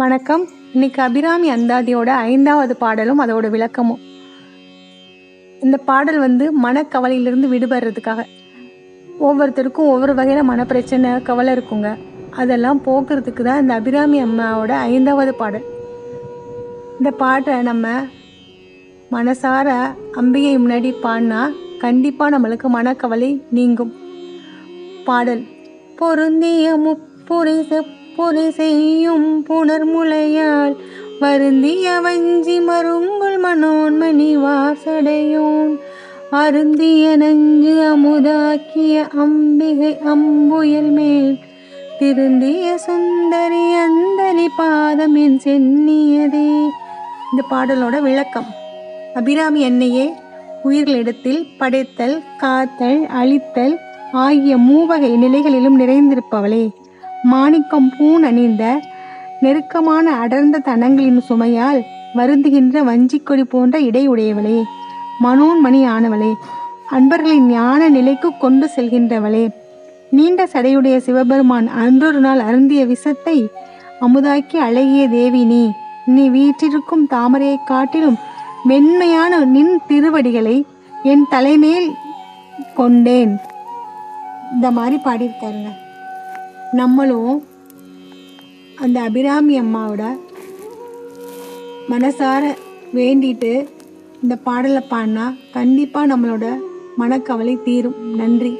வணக்கம். இன்னைக்கு அபிராமி அந்தாதியோட ஐந்தாவது பாடலும் அதோட விளக்கமும். இந்த பாடல் வந்து மனக்கவலையிலிருந்து விடுபடுறதுக்காக. ஒவ்வொருத்தருக்கும் ஒவ்வொரு வகையில் மனப்பிரச்சனை கவலை இருக்குங்க. அதெல்லாம் போக்குறதுக்கு தான் இந்த அபிராமி அம்மாவோட ஐந்தாவது பாடல். இந்த பாட்டை நம்ம மனசார அம்பிகை முன்னாடி பாடினா கண்டிப்பாக நம்மளுக்கு மனக்கவலை நீங்கும். பாடல் பொருந்திய முப்புரை செப்புரை செய்யும் புனர்முலையால் வருந்திய வஞ்சி மருங்குள் மனோன்மணி வாசடையோன். அருந்திய நஞ்சு அமுதாக்கிய அம்பிகை அம்புயல் மேல் திருந்திய சுந்தரி அந்தரி பாதம் என் சென்னியதே. இந்த பாடலோட விளக்கம். அபிராமி என்னையே உயிர்களிடத்தில் படைத்தல் காத்தல் அழித்தல் ஆகிய மூவகை நிலைகளிலும் நிறைந்திருப்பவளே. மாணிக்கம் பூண் அணிந்த நெருக்கமான அடர்ந்த தனங்களின் சுமையால் வருந்துகின்ற வஞ்சிக்கொடி போன்ற இடையுடையவளே மனோன்மணி ஆனவளே அன்பர்களின் ஞான நிலைக்கு கொண்டு செல்கின்றவளே நீண்ட சடையுடைய சிவபெருமான் அன்றொரு நாள் அருந்திய விஷத்தை அமுதாக்கி அழகிய தேவி நீ நீ வீற்றிருக்கும் தாமரையைக் காட்டிலும் மென்மையான நின் திருவடிகளை என் தலைமேல் கொண்டேன். இந்த மாதிரி பாடியிருக்காருங்க. நம்மளும் அந்த அபிராமி அம்மாவோட மனசார வேண்டிட்டு இந்த பாடலை பாடினா கண்டிப்பாக நம்மளோட மனக்கவலை தீரும். நன்றி.